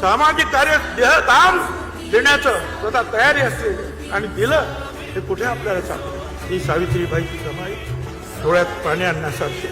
सामाजिक कार्य देह दान देण्याचं स्वतः तयारी असते. आणि दिलं हे कुठे आपल्याला चालतं? ही सावित्रीबाईची समाई डोळ्यात पाणी आणण्यासारखी